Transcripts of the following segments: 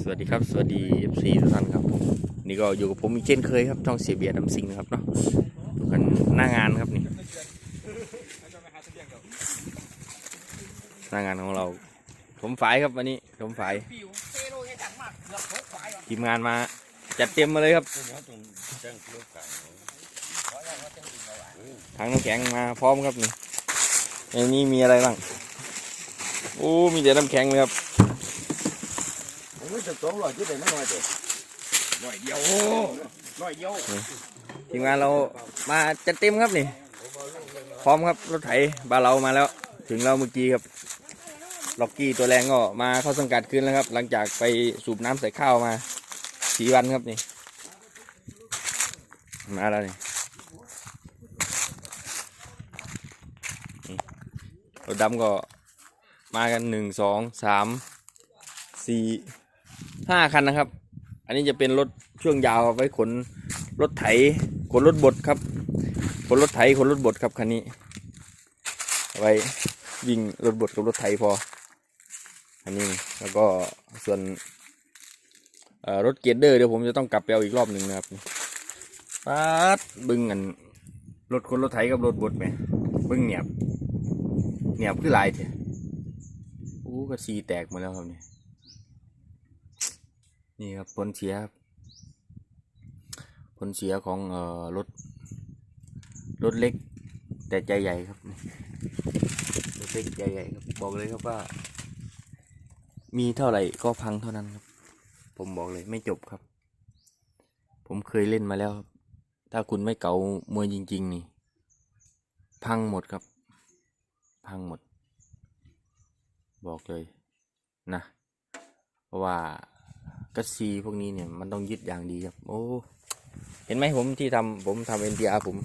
สวัสดีครับ สวัสดี FC ทุกท่านครับนี่ก็อยู่กับผมอีกเช่นเคยครับช่องเสียเบียร์ดำซิงนะครับเนาะดูกันหน้างานครับนี่หน้างานของเราผมฝายครับวันนี้ผมฝายทีมงานมาจัดเต็มมาเลยครับถังน้ำแข็งมาพร้อมครับนี่ในนี้มีอะไรบ้างโอ้มีแต่น้ำแข็งเลยครับ ผมไม่จะต้องรอยที่ไหนไม่น้อยเด็ดหน่อยเดียวน้อยเดียวทีมงานเรามาจัดเต็มครับนี่ พร้อมครับรถไถบาเรามาแล้ว ถึงเราเมื่อกี้ครับล็อกกี้ตัวแรงก็มาเข้าสังกัดคืนแล้วครับ หลังจากไปสูบน้ำใส่ข้าวมาสี่วันครับนี่ มาแล้วนี่นี่รถดำก็มากันหนึ่งสองสามสี่ ห้าคันนะครับ อันนี้จะเป็นรถช่วงยาวไว้ขนรถไถขนรถบดครับ ขนรถไถขนรถบดครับคันนี้ ไว้วิ่งรถบดกับรถไถพอ อันนี้แล้วก็ส่วนรถเกียร์เดอร์เดี๋ยวผมจะต้องกลับไปเอาอีกรอบหนึ่งนะครับปัดบึ้งกันรถขนรถไถกับรถบดไหมบึ้งเหนียบเหนียบคือหลายเถอะอู้กระซีแตกหมดแล้วครับเนี่ย นี่ครับผลเสียผลเสียของเอ่อรถรถเล็ก แต่ใจใหญ่ครับรถเล็กใจใหญ่ครับบอกเลยครับว่า มีเท่าไหร่ก็พังเท่านั้นครับ ผมบอกเลยไม่จบครับ ผมเคยเล่นมาแล้วครับ ถ้าคุณไม่เก๋ามวยจริง ๆ นี่ พังหมดครับ พังหมด บอกเลยนะ เพราะว่า กัสซีพวกนี้เนี่ยมันต้องยึดอย่างดีครับ โอ้ เห็นไหมผมที่ทำผมทำเอ็นดีอาร์ผม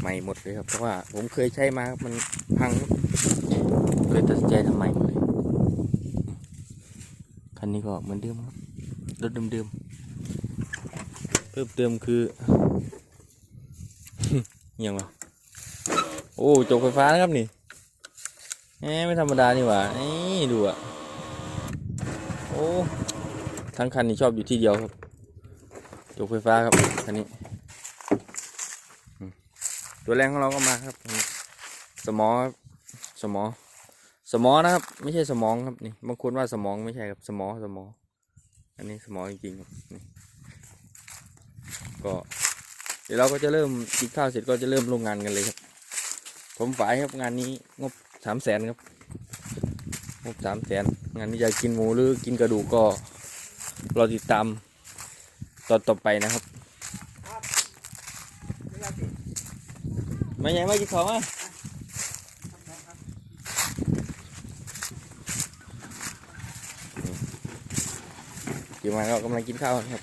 ใหม่หมดเลยครับ เพราะว่าผมเคยใช้มามันพังเลยตัดใจทำใหม่หมดเลย คันนี้ก็เหมือนเดิมครับ รถเดิมๆ เพิ่มเติมคือย่างวะโอ้จกไฟฟ้านะครับนี่แหมไม่ธรรมดานี่หว่านี่ดูอะ โอ้ ทั้งคันนี่ชอบอยู่ที่เดียวครับจกไฟฟ้าครับคันนี้ ตัวแรงของเราก็มาครับ สมอครับสมอ สมอนะครับ ไม่ใช่สมองครับนี่บางคนว่าสมองไม่ใช่ครับสมอสมอ อันนี้สมอจริงๆครับนี่ก็เดี๋ยวเราก็จะเริ่มกินข้าวเสร็จก็จะเริ่มลงงานกันเลยครับ ผมฝ่ายครับงานนี้งบสามแสนครับงบสามแสนงานนี้จะกินหมูหรือกินกระดูกก็ รอติดตามตอนต่อไปนะครับมาใหญ่มากินของอะกี่มาก็กำลังกินข้าวครับ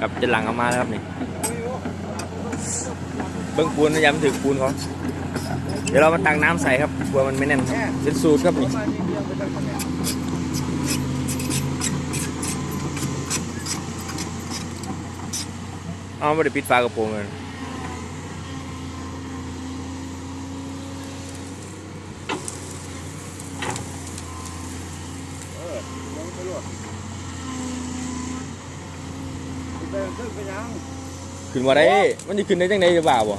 ครับจะหลังออกมาแล้วครับนี่เบิ้งปูนพยายามถึงปูนเขาเดี๋ยวเรามาตักน้ำใส่ครับ ลัวมันไม่แน่นครับเป็นสูตรครับนี่เอาไม่ได้ปิดฝากระโปรงเลยเออลงไปรวดไปขึ้นไปยังขึ้นว่าได้ มันจะขึ้นได้จังไดหรือเปล่าบ่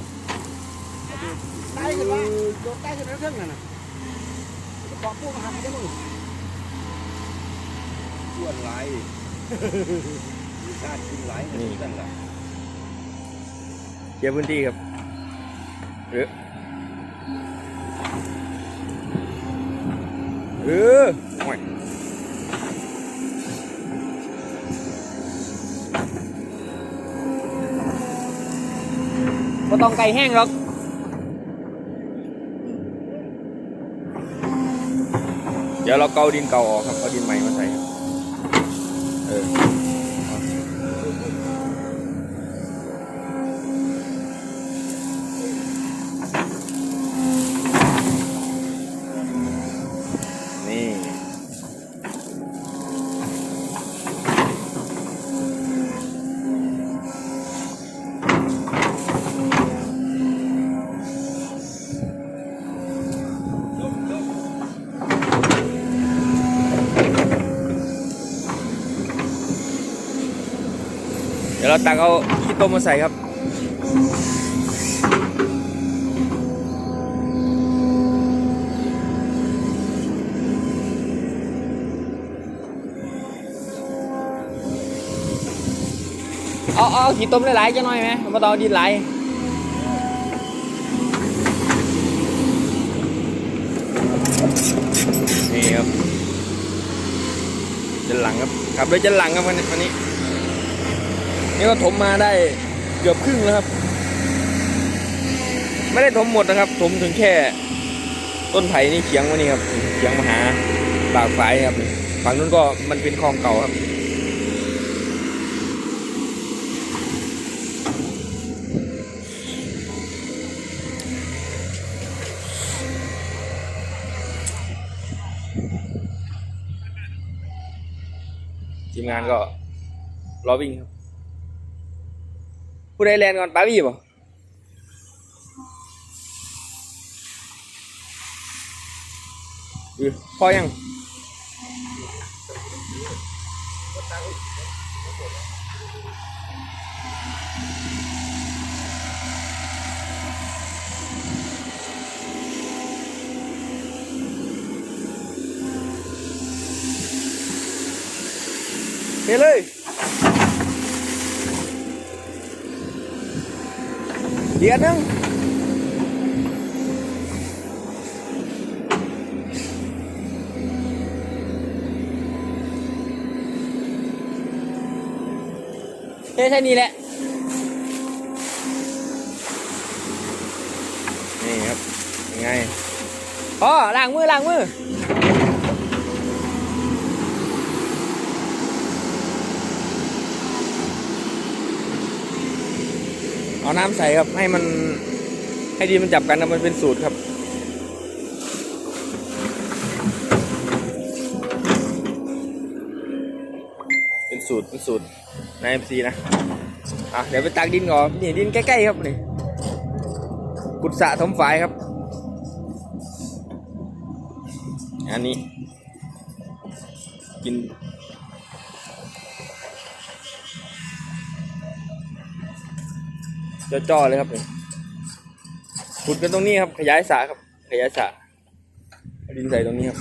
ใต้ขึ้นวะโดดใต้ขึ้นไปขึ้นนั่นน่ะกองปูมาหักได้มึงอ้วนไหลมีการกินไหลนี่กันล่ะเคลียร์พื้นที่ครับเออเออโอ้ยก็ต้องไก่แห้งหรอก เดี๋ยวเราเกาดินเก่าออกครับเอาดินใหม่มาใส่ครับ เราตักเอาขี้ต้มมาใส่ครับเอาเอาขี้ต้มหลายๆจะหน่อยไหมมาต้อดินไหลายนี่ครับจะหลังครับขับด้วยจะหลังครับวันนี้ นี่ก็ถมมาได้เกือบครึ่งแล้วครับ ไม่ได้ถมหมดนะครับ ถมถึงแค่ ต้นไผ่นี่เฉียงมานี่ครับเฉียงมาหาปากฝายครับฝั่งนู้นก็มันเป็นคลองเก่าครับทีมงานก็รอวิ่งครับ ผู้ใดแลนก่อนปาวี่บ่อือพอยังเฮ้เลย เดี๋ยวนึงเฮ้แค่นี้แหละ นี่ครับ ยังไงอ๋อล้างมือล้างมือ เอาน้ำใส่ครับ ให้มันให้ดีมันจับกันนะมันเป็นสูตรครับเป็นสูตรเป็นสูตรในเอ็มซีนะอะเดี๋ยวไปตักดินก่อนนี่ดินใกล้ๆครับนี่กุดสะถมฝายครับ อันนี้กิน จ่อๆเลยครับนี่ขุดกันตรงนี้ครับ ขยายสระครับ ขยายสระเอาดินใส่ตรงนี้ครับ